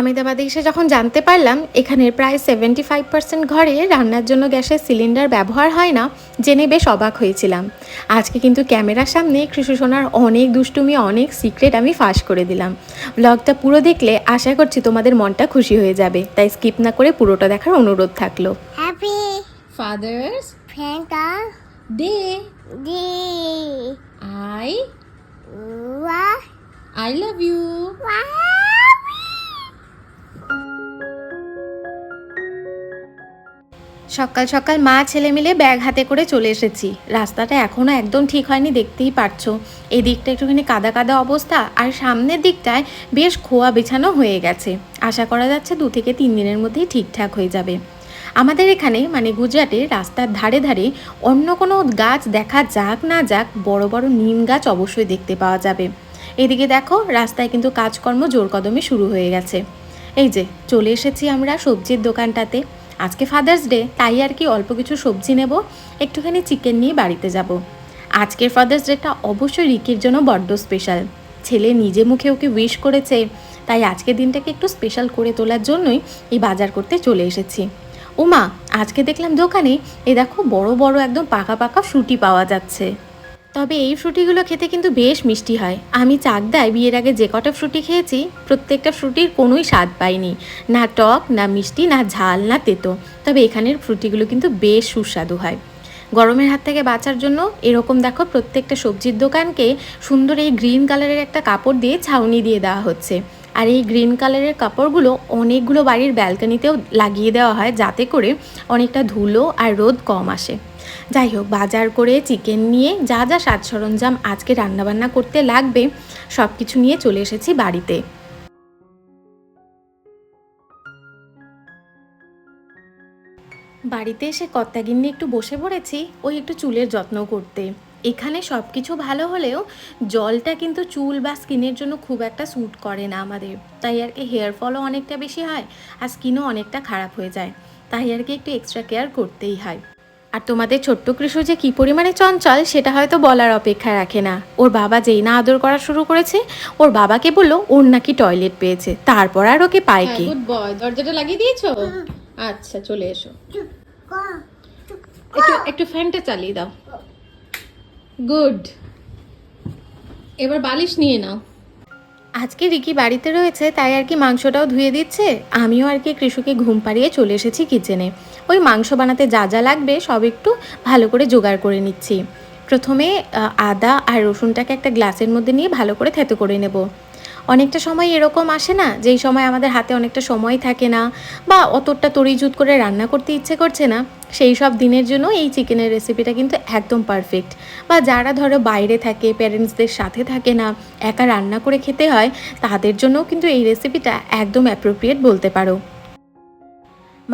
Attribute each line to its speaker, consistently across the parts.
Speaker 1: আমেদাবাদে এসে যখন জানতে পারলাম এখানের প্রায় সেভেন্টি ফাইভ পার্সেন্ট ঘরে রান্নার জন্য গ্যাসের সিলিন্ডার ব্যবহার হয় না জেনে বেশ অবাক হয়েছিলাম আজকে কিন্তু ক্যামেরার সামনে কৃষি সোনার অনেক দুষ্টুমি অনেক সিক্রেট আমি ফাঁস করে দিলাম ব্লগটা পুরো দেখলে আশা করছি তোমাদের মনটা খুশি হয়ে যাবে তাই স্কিপ না করে পুরোটা দেখার অনুরোধ থাকল
Speaker 2: Happy
Speaker 3: Father's
Speaker 2: Panda
Speaker 3: Day.
Speaker 2: Day.
Speaker 3: I
Speaker 2: Wow.
Speaker 3: I
Speaker 1: সকাল সকাল মা, ছেলে মিলে ব্যাগ হাতে করে চলে এসেছি। রাস্তাটা এখনও একদম ঠিক হয়নি, দেখতেই পারছ। এই দিকটা একটুখানি কাদা কাদা অবস্থা, আর সামনের দিকটায় বেশ খোয়া বিছানো হয়ে গেছে। আশা করা যাচ্ছে দু থেকে তিন দিনের মধ্যেই ঠিকঠাক হয়ে যাবে। আমাদের এখানে মানে গুজরাটে, রাস্তার ধারে ধারে অন্য কোনো গাছ দেখা যাক না যাক, বড় বড় নিম গাছ অবশ্যই দেখতে পাওয়া যাবে। এদিকে দেখো, রাস্তায় কিন্তু কাজকর্ম জোর কদমে শুরু হয়ে গেছে। এই যে, চলে এসেছি আমরা সবজির দোকানটাতে। আজকে ফাদার্স ডে তাই আর কি অল্প কিছু সবজি নেব, একটুখানি চিকেন নিয়ে বাড়িতে যাব। আজকের ফাদার্স ডেটা অবশ্যই রিকির জন্য বড্ড স্পেশাল ছেলে নিজে মুখে ওকে উইশ করেছে, তাই আজকের দিনটাকে একটু স্পেশাল করে তোলার জন্যই এই বাজার করতে চলে এসেছি। ওমা আজকে দেখলাম দোকানে, এ দেখো বড় বড় একদম পাকা পাকা ফ্রুটি পাওয়া যাচ্ছে। তবে এই ফ্রুটিগুলো খেতে কিন্তু বেশ মিষ্টি হয়। আমি চাকদায় বিয়ের আগে যে কটা ফ্রুটি খেয়েছি, প্রত্যেকটা ফ্রুটির কোনোই স্বাদ পাইনি। না টক, না মিষ্টি, না ঝাল, না তেতো। তবে এখানের ফ্রুটিগুলো কিন্তু বেশ সুস্বাদু হয়। গরমের হাত থেকে বাঁচার জন্য এরকম দেখো প্রত্যেকটা সবজির দোকানকে সুন্দর এই গ্রিন কালারের একটা কাপড় দিয়ে ছাউনি দিয়ে দেওয়া হচ্ছে। আর এই গ্রিন কালারের কাপড়গুলো অনেকগুলো বাড়ির ব্যালকানিতেও লাগিয়ে দেওয়া হয় যাতে করে অনেকটা ধুলো আর রোদ কম আসে। যাই হোক বাজার করে চিকেন নিয়ে যা যা সাজ সরঞ্জাম আজকে রান্নাবান্না করতে লাগবে সব কিছু নিয়ে চলে এসেছি বাড়িতে। বাড়িতে এসে কর্তাগিন্নি একটু বসে পড়েছি, ওই একটু চুলের যত্ন করতে। এখানে সব কিছু ভালো হলেও জলটা কিন্তু চুল বা স্কিনের জন্য খুব একটা স্যুট করে না আমাদের। তাই আর কি হেয়ার ফলও অনেকটা বেশি হয় আর স্কিনও অনেকটা খারাপ হয়ে যায়। তাই আর কি একটু এক্সট্রা কেয়ার করতেই হয়। আর তোমাদের ছোট্ট কৃষ্ণ যে কী পরিমাণে চঞ্চল সেটা হয়তো বলার অপেক্ষা রাখে না। ওর বাবা যেই না আদর করা শুরু করেছে ওর বাবাকে বলল ওর নাকি টয়লেট পেয়েছে তারপর আর ওকে পায়
Speaker 3: হ্যাঁ
Speaker 1: কি?
Speaker 3: দরজাটা লাগিয়ে দিয়েছ? আচ্ছা চলে এসো। একটু একটু ফ্যানটা চালিয়ে দাও। গুড। এবার বালিশ নিয়ে নাও।
Speaker 1: আজকে রিকি বাড়িতে রয়েছে, তাই আর কি মাংসটাও ধুয়ে দিচ্ছে। আমিও আর কি কৃষকে ঘুম পাড়িয়ে চলে এসেছি কিচেনে। ওই মাংস বানাতে যা যা লাগবে সব একটু ভালো করে জোগাড় করে নিচ্ছি। প্রথমে আদা আর রসুনটাকে একটা গ্লাসের মধ্যে নিয়ে ভালো করে থেতো করে নেব। অনেকটা সময় এরকম আসে না, যেই সময় আমাদের হাতে অনেকটা সময় থাকে না বা অতটা তরিজুত করে রান্না করতে ইচ্ছে করছে না, সেই সব দিনের জন্য এই চিকেনের রেসিপিটা কিন্তু একদম পারফেক্ট বা যারা ধরো বাইরে থাকে প্যারেন্টসদের সাথে থাকে না, একা রান্না করে খেতে হয়, তাদের জন্যও কিন্তু এই রেসিপিটা একদম অ্যাপ্রোপ্রিয়েট বলতে পারো।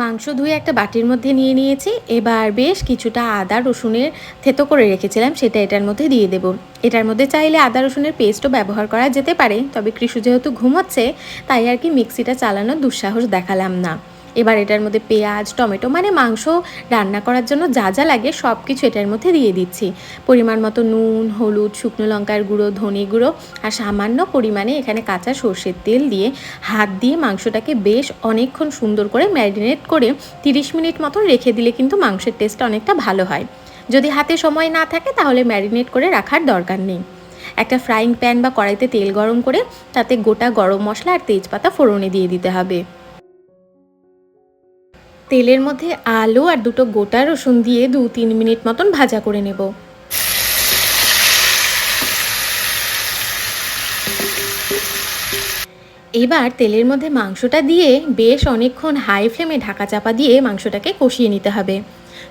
Speaker 1: মাংস ধুয়ে একটা বাটির মধ্যে নিয়ে নিয়েছি। এবার বেশ কিছুটা আদা রসুনের থেতো করে রেখেছিলাম, সেটা এটার মধ্যে দিয়ে দেব। এটার মধ্যে চাইলে আদা রসুনের পেস্টও ব্যবহার করা যেতে পারে, তবে কৃষু যেহেতু ঘুমোচ্ছে, তাই আর কি মিক্সিটা চালানোর দুঃসাহস দেখালাম না। এবার এটার মধ্যে পেঁয়াজ, টমেটো মানে মাংস রান্না করার জন্য যা যা লাগে সব কিছু এটার মধ্যে দিয়ে দিচ্ছি। পরিমাণ মতো নুন, হলুদ, শুকনো লঙ্কার গুঁড়ো, ধনে গুঁড়ো আর সামান্য পরিমাণে এখানে কাঁচা সর্ষের তেল দিয়ে হাত দিয়ে মাংসটাকে বেশ অনেকক্ষণ সুন্দর করে ম্যারিনেট করে তিরিশ মিনিট মতন রেখে দিলে কিন্তু মাংসের টেস্টটা অনেকটা ভালো হয়। যদি হাতে সময় না থাকে তাহলে ম্যারিনেট করে রাখার দরকার নেই। একটা ফ্রাইং প্যান বা কড়াইতে তেল গরম করে তাতে গোটা গরম মশলা আর তেজপাতা ফোড়নে দিয়ে দিতে হবে। তেলের মধ্যে আলু আর দুটো গোটা রসুন দিয়ে দু তিন মিনিট মতন ভাজা করে নেব। এবার তেলের মধ্যে মাংসটা দিয়ে বেশ অনেকক্ষণ হাই ফ্লেমে ঢাকা চাপা দিয়ে মাংসটাকে কষিয়ে নিতে হবে।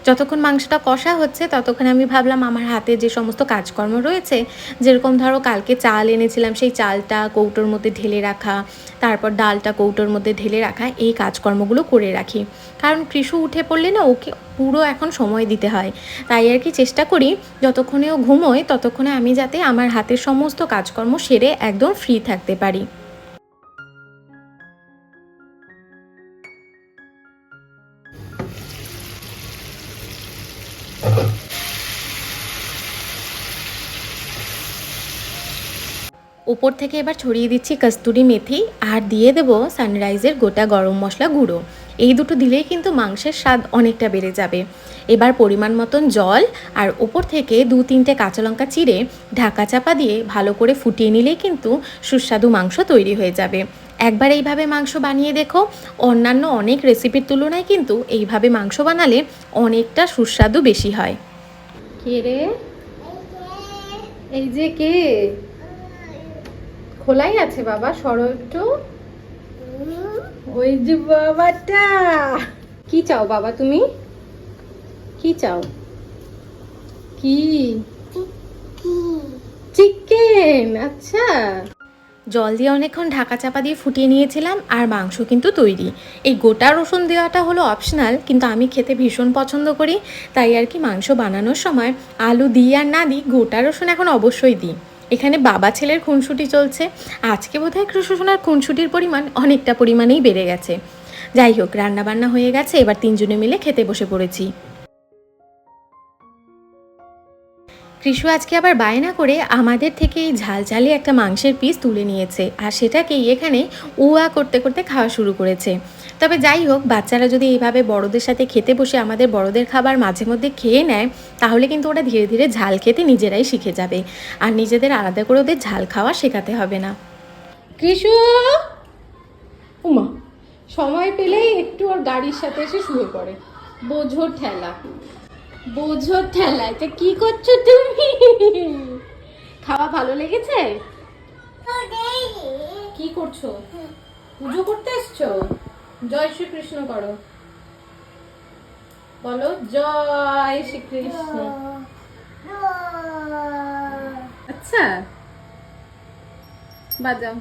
Speaker 1: যতক্ষণ মাংসটা কষা হচ্ছে, ততক্ষণ আমি ভাবলাম আমার হাতে যে সমস্ত কাজকর্ম রয়েছে, যেরকম ধরো কালকে চাল এনেছিলাম, সেই চালটা কৌটোর মধ্যে ঢেলে রাখা, তারপর ডালটা কৌটোর মধ্যে ঢেলে রাখা, এই কাজকর্মগুলো করে রাখি। কারণ কৃষু উঠে পড়লে না, ওকে পুরো এখন সময় দিতে হয়। তাই আর কি চেষ্টা করি, যতক্ষণে ও ঘুমোয়, ততক্ষণে আমি যাতে আমার হাতের সমস্ত কাজকর্ম সেরে একদম ফ্রি থাকতে পারি। ওপর থেকে এবার ছড়িয়ে দিচ্ছি কস্তুরি মেথি আর দিয়ে দেবো সানরাইজের গোটা গরম মশলা গুঁড়ো। এই দুটো দিলেই কিন্তু মাংসের স্বাদ অনেকটা বেড়ে যাবে। এবার পরিমাণ মতন জল আর ওপর থেকে দু তিনটে কাঁচা লঙ্কা চিড়ে ঢাকা চাপা দিয়ে ভালো করে ফুটিয়ে নিলেই কিন্তু সুস্বাদু মাংস তৈরি হয়ে যাবে। একবার এইভাবে মাংস বানিয়ে দেখো। অন্যান্য অনেক রেসিপির তুলনায় কিন্তু এইভাবে মাংস বানালে অনেকটা সুস্বাদু বেশি হয়।
Speaker 3: কে রে? এই যে কে? খোলাই আছে বাবা, সরো একটু। ওই যে বাবাটা। কি চাও বাবা তুমি? কি চাও? কি? চিকেন আচ্ছা।
Speaker 1: জল দিয়ে অনেকক্ষণ ঢাকা চাপা দিয়ে ফুটিয়ে নিয়েছিলাম আর মাংস কিন্তু তৈরি। এই গোটা রসুন দেওয়াটা হলো অপশনাল, কিন্তু আমি খেতে ভীষণ পছন্দ করি। তাই আর কি মাংস বানানোর সময় আলু দিই আর না দিই গোটা রসুন এখন অবশ্যই দিই। এখানে বাবা ছেলের খুনসুটি চলছে। আজকে বোধহয় কৃষ্ণসোনার খুনসুটির পরিমাণ অনেকটা পরিমাণেই বেড়ে গেছে। যাই হোক, রান্নাবান্না হয়ে গেছে, এবার তিনজনে মিলে খেতে বসে পড়েছি। কৃষু আজকে আবার বায়না করে আমাদের থেকে এই ঝাল ঝালে একটা মাংসের পিস তুলে নিয়েছে আর সেটাকেই এখানে উয়া করতে করতে খাওয়া শুরু করেছে। তবে যাই হোক, বাচ্চারা যদি এইভাবে বড়দের সাথে খেতে বসে আমাদের বড়দের খাবার মাঝে মধ্যে খেয়ে নেয়, তাহলে কিন্তু ওরা ধীরে ধীরে ঝাল খেতে নিজেরাই শিখে যাবে। আর নিজেদের আলাদা করে ওদের ঝাল খাওয়া শেখাতে হবে না।
Speaker 3: কৃষু! উমা, সময় পেলেই একটু ওর গাড়ির সাথে এসে শুয়ে পড়ে। বোঝো ঠেলা। বোঝো ঠেলা, এটা কি করছ তুমি? খাওয়া ভালো লেগেছে? কি করছ? পুজো করতে এসছো? জয় শ্রীকৃষ্ণ করো। বলো, জয় শ্রীকৃষ্ণ। আচ্ছা বাজাও।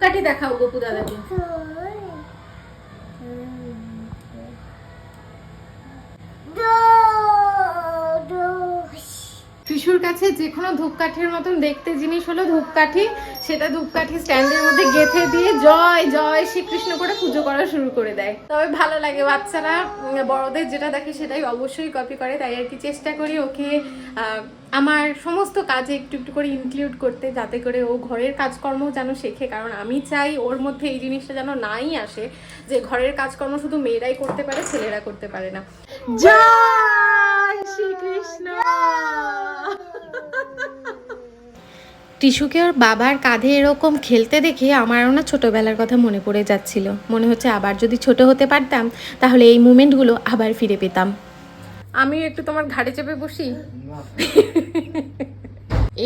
Speaker 3: কাটি দেখাও, গোপু দাদাকে। কাছে যে কোনো ধূপকাঠির মতন দেখতে জিনিস হলো ধূপকাঠি সেটা ধূপকাঠি স্ট্যান্ডের মধ্যে গেঁথে দিয়ে জয় জয় শ্রীকৃষ্ণ করে পুজো করা শুরু করে দেয়। তবে ভালো লাগে বাচ্চারা বড়দের যেটা দেখে সেটাই অবশ্যই কপি করে তাই আর কি চেষ্টা করি ওকে আহ, আমার সমস্ত কাজে একটু একটু করে ইনক্লুড করতে যাতে করে ও ঘরের কাজকর্ম যেন শেখে কারণ আমি চাই ওর মধ্যে এই জিনিসটা যেন নাই আসে যে ঘরের কাজকর্ম শুধু মেয়েরাই করতে পারে ছেলেরা করতে পারে না। জয় শ্রীকৃষ্ণ!
Speaker 1: টিস্যুকে ওর বাবার কাঁধে এরকম খেলতে দেখে আমারও না ছোটোবেলার কথা মনে পড়ে যাচ্ছিল। মনে হচ্ছে আবার যদি ছোট হতে পারতাম, তাহলে এই মুমেন্টগুলো আবার ফিরে পেতাম।
Speaker 3: আমিও একটু তোমার ঘাড়ে চেপে বসি?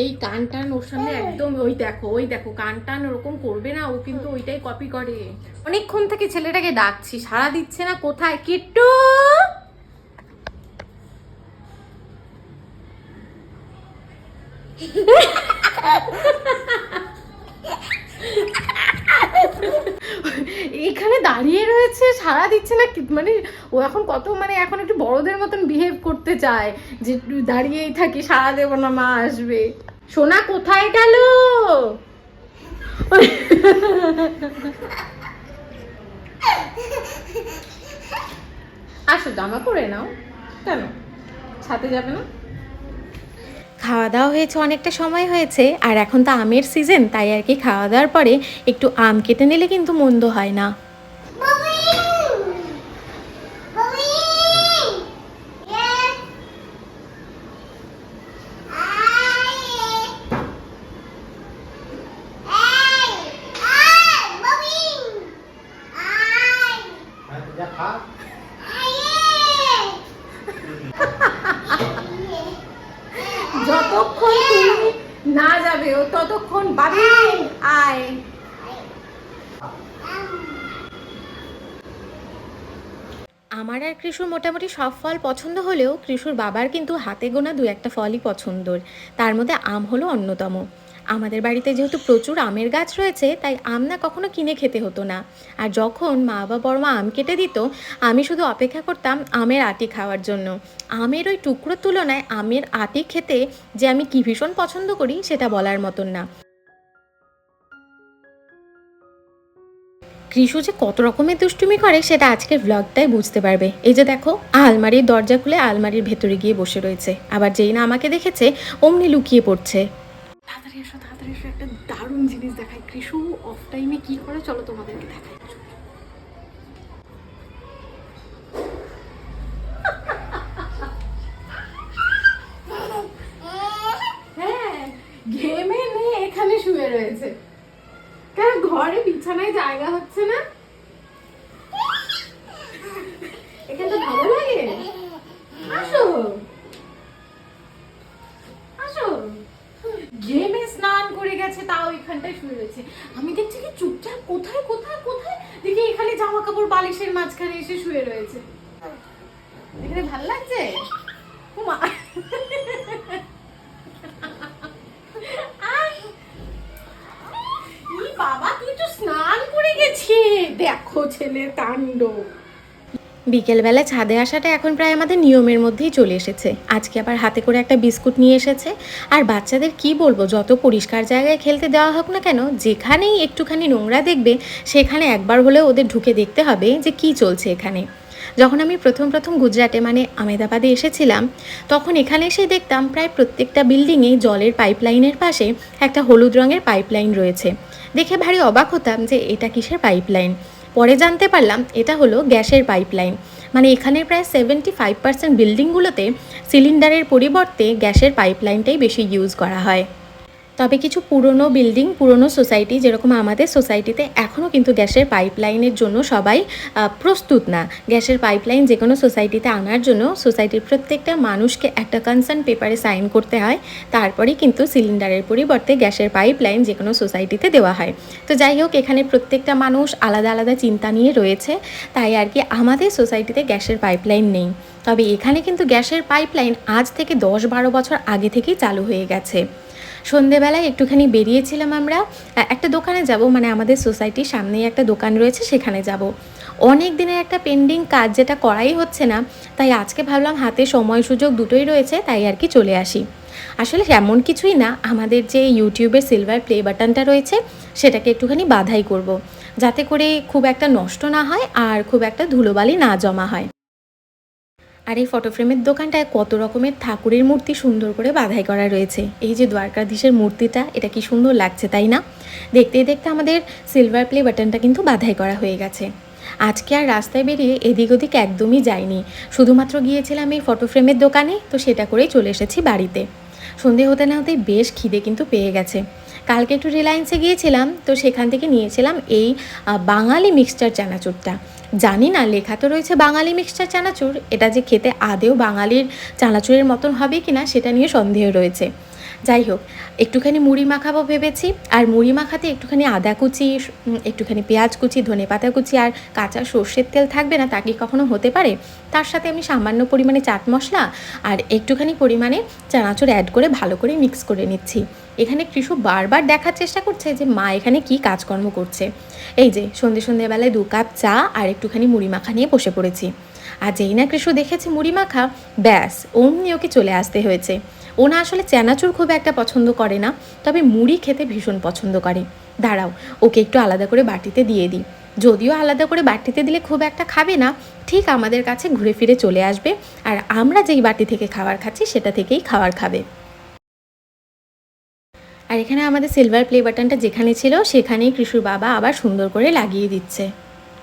Speaker 3: এই কান টান ওর সামনে একদম ওই দেখো ওই দেখো কান টান ওরকম করবে না, ও কিন্তু ওইটাই কপি করে। অনেকক্ষণ থেকে ছেলেটাকে ডাকছি সারা দিচ্ছে না, কোথায়? কিট্টু! সারা দিচ্ছে না মানে ও এখন কত মানে এখন একটু বড়দের মতন বিহেভ করতে চায় যে দাঁড়িয়েই থাকি সারা দেবো না, মা আসবে। সোনা কোথায় গেল? আসো, জামা পরে নাও। কেন? ছাতে যাবে না?
Speaker 1: খাওয়া দাওয়া হয়েছে, অনেকটা সময় হয়েছে, আর এখন তো আমের সিজন তাই আর কি খাওয়া দাওয়ার পরে একটু আম কেটে নিলে কিন্তু মন্দ হয় না
Speaker 3: যতক্ষণ তুমি না যাবে ও ততক্ষণ বাবি আয়।
Speaker 1: আমার আর কৃষুর মোটামুটি সব ফল পছন্দ হলেও কৃষুর বাবার কিন্তু হাতে গোনা দু একটা ফলই পছন্দর। তার মধ্যে আম হলো অন্যতম। আমাদের বাড়িতে যেহেতু প্রচুর আমের গাছ রয়েছে, তাই আম না কখনো কিনে খেতে হতো না। আর যখন মা বা বড় মা আম কেটে দিত, আমি শুধু অপেক্ষা করতাম আমের আটি খাওয়ার জন্য। আমের ওই টুকরোর তুলনায় আমের আটি খেতে যে আমি কী ভীষণ পছন্দ করি, সেটা বলার মতন না। কৃষু যে কত রকমের দুষ্টুমি করে সেটা আজকের ব্লগটাই বুঝতে পারবে। এই যে দেখো আলমারির দরজা খুলে আলমারির ভেতরে গিয়ে বসে রয়েছে। আবার যেই না আমাকে দেখেছে, অমনি লুকিয়ে পড়ছে।
Speaker 3: তাড়াতাড়ি এসো তাড়াতাড়ি এসো, একটা দারুণ জিনিস দেখায় কৃষু অফ টাইমে কি করে? চলো তোমাদেরকে দেখাই। জায়গা হচ্ছে না? এখানে তো ভালো লাগে। আসো। আসো। ঘেমে স্নান করে গেছে, তাও এখানটায় শুয়ে রয়েছে। আমি দেখছি কি চুপচাপ, কোথায় কোথায় কোথায়? দেখি এখানে জামা কাপড় বালিশের মাঝখানে এসে শুয়ে রয়েছে। এখানে ভালো লাগছে? ও মা আয়। ই বাবা তুই তো স্নান গেছি দেখো ছেলের কাণ্ড
Speaker 1: বিকেলবেলা ছাদে আসাটা এখন প্রায় আমাদের নিয়মের মধ্যেই চলে এসেছে। আজকে আবার হাতে করে একটা বিস্কুট নিয়ে এসেছে। আর বাচ্চাদের কি বলব, যত পরিষ্কার জায়গায় খেলতে দেওয়া হোক না কেন, যেখানেই একটুখানি নোংরা দেখবে, সেখানে একবার হলেও ওদের ঢুকে দেখতে হবে যে কি চলছে এখানে। যখন আমি প্রথম প্রথম গুজরাটে মানে আমেদাবাদে এসেছিলাম, তখন এখানে এসে দেখতাম প্রায় প্রত্যেকটা বিল্ডিংয়ে জলের পাইপলাইনের পাশে একটা হলুদ রঙের পাইপলাইন রয়েছে। দেখে ভারী অবাক হতাম যে এটা কিসের পাইপলাইন পরে জানতে পারলাম এটা হলো গ্যাসের পাইপলাইন মানে এখানে প্রায় সেভেন্টি ফাইভ পার্সেন্ট বিল্ডিংগুলোতে সিলিন্ডারের পরিবর্তে গ্যাসের পাইপলাইনটাই বেশি ইউজ করা হয়। তবে কিছু পুরনো বিল্ডিং পুরনো সোসাইটি যেরকম আমাদের সোসাইটিতে এখনও কিন্তু গ্যাসের পাইপলাইনের জন্য সবাই প্রস্তুত না। গ্যাসের পাইপলাইন যে কোনো সোসাইটিতে আনার জন্য সোসাইটির প্রত্যেকটা মানুষকে একটা কনসার্ন পেপারে সাইন করতে হয়। তারপরে কিন্তু সিলিন্ডারের পরিবর্তে গ্যাসের পাইপলাইন যে কোনো সোসাইটিতে দেওয়া হয়। তো যাই হোক, এখানে প্রত্যেকটা মানুষ আলাদা আলাদা চিন্তা নিয়ে রয়েছে। তাই আর কি আমাদের সোসাইটিতে গ্যাসের পাইপলাইন নেই। তবে এখানে কিন্তু গ্যাসের পাইপলাইন আজ থেকে দশ বারো বছর আগে থেকেই চালু হয়ে গেছে। সন্ধেবেলায় একটুখানি বেরিয়েছিলাম আমরা। একটা দোকানে যাব মানে আমাদের সোসাইটির সামনেই একটা দোকান রয়েছে, সেখানে যাব। অনেক দিনের একটা পেন্ডিং কাজ যেটা করাই হচ্ছে না, তাই আজকে ভাবলাম হাতে সময় সুযোগ দুটোই রয়েছে, তাই আর কি চলে আসি। আসলে এমন কিছুই না, আমাদের যে ইউটিউবের সিলভার প্লে বাটনটা রয়েছে, সেটাকে একটুখানি বাধাই করব। যাতে করে খুব একটা নষ্ট না হয় আর খুব একটা ধুলোবালি না জমা হয়। আর এই ফটো ফ্রেমের দোকানটায় কত রকমের ঠাকুরের মূর্তি সুন্দর করে বাধাই করা রয়েছে। এই যে দ্বারকাধীশের মূর্তিটা, এটা কি সুন্দর লাগছে, তাই না? দেখতে দেখতে আমাদের সিলভার প্লে বাটনটা কিন্তু বাধাই করা হয়ে গেছে। আজকে আর রাস্তায় বেরিয়ে এদিক ওদিক একদমই যাইনি। শুধুমাত্র গিয়েছিলাম এই ফটো ফ্রেমের দোকানে, তো সেটা করেই চলে এসেছি বাড়িতে। সন্ধে হতে না হতেই বেশ খিদে কিন্তু পেয়ে গেছে। কালকে একটু রিলায়েন্সে গিয়েছিলাম, তো সেখান থেকে নিয়েছিলাম এই বাঙালি মিক্সচার চানাচুরটা। জানি না, লেখা তো রয়েছে বাঙালি মিক্সচার চানাচুর, এটা যে খেতে আদেও বাঙালির চানাচুরের মতন হবে কি না সেটা নিয়ে সন্দেহ রয়েছে। যাই হোক একটুখানি মুড়ি মাখাবো ভেবেছি, আর মুড়ি মাখাতে একটুখানি আদা কুচি একটুখানি পেঁয়াজ কুচি, ধনে পাতা কুচি আর কাঁচা সর্ষের তেল থাকবে না, তা কি কখনো হতে পারে? তার সাথে আমি সামান্য পরিমাণে চাট মশলা আর একটুখানি পরিমাণে চানাচুর অ্যাড করে ভালো করে মিক্স করে নিচ্ছি। এখানে কৃষু বারবার দেখার চেষ্টা করছে যে মা এখানে কি কাজকর্ম করছে। এই যে, সন্ধে সন্ধেবেলায় দু কাপ চা আর একটুখানি মুড়ি মাখা নিয়ে বসে পড়েছি। আর যেই না কৃষু দেখেছে মুড়ি মাখা, ব্যাস, অমনি ওকে চলে আসতে হয়েছে। ও না আসলে চানাচুর খুব একটা পছন্দ করে না, তবে মুড়ি খেতে ভীষণ পছন্দ করে। দাঁড়াও, ওকে একটু আলাদা করে বাটিতে দিয়ে দিই। যদিও আলাদা করে বাটিতে দিলে খুব একটা খাবে না, ঠিক আমাদের কাছে ঘুরে ফিরে চলে আসবে আর আমরা যেই বাটি থেকে খাবার খাচ্ছি সেটা থেকেই খাবার খাবে। আর এখানে আমাদের সিলভার প্লে বাটনটা যেখানে ছিল সেখানেই কৃষুর বাবা আবার সুন্দর করে লাগিয়ে দিচ্ছে।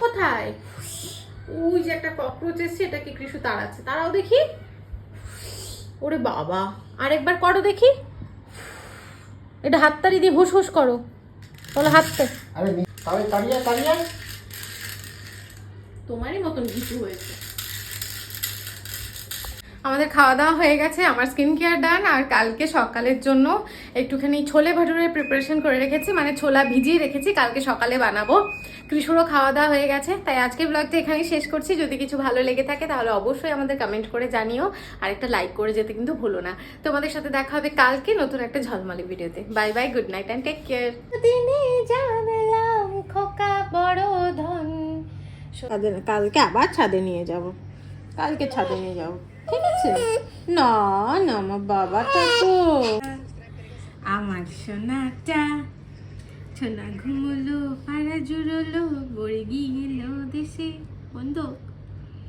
Speaker 3: কোথায়? ওই যে একটা ককরোচ এসছে এটাকে কৃষু তাড়াচ্ছে? তারাও দেখি। ওরে বাবা। আরেকবার করো দেখি। এটা হাততালি দিয়ে হুস হুস করো। বলো হাততে। তোমারই মতন কিছু হয়েছে। আমাদের খাওয়া দাওয়া হয়ে গেছে আমার স্কিন কেয়ার ডান আর কালকে সকালের জন্য একটুখানি ছোলে ভাটুরের প্রিপারেশন করে রেখেছি মানে ছোলা ভিজিয়ে রেখেছি কালকে সকালে বানাবো। কৃষুরও খাওয়া দাওয়া হয়ে গেছে তাই আজকে ব্লগটা এখানেই শেষ করছি। যদি কিছু ভালো লেগে থাকে তাহলে অবশ্যই আমাদের কমেন্ট করে জানিও আর একটা লাইক করে যেতে কিন্তু ভুলো না। তোমাদের সাথে দেখা হবে কালকে নতুন একটা ঝলমলে ভিডিওতে। Bye bye good night and take care দিনে জানলাম খোকা বড় ধন। কালকে আবার ছাদে নিয়ে যাব। কালকে ছাদে নিয়ে যাব। ঠিক আছে? না না আমার বাবাটা তো আমার সোনাটা সোনা ঘুমলো পাড়া জুড়লো বড়ে গিয়েল দেশে। বন্ধ?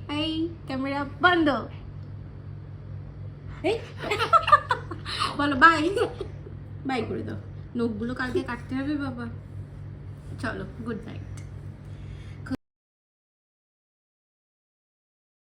Speaker 3: এই ক্যামেরা বন্ধ। এই। বলো বাই বাই করে দাও। নখগুলো কালকে কাটতে হবে বাবা। চলো গুড নাইট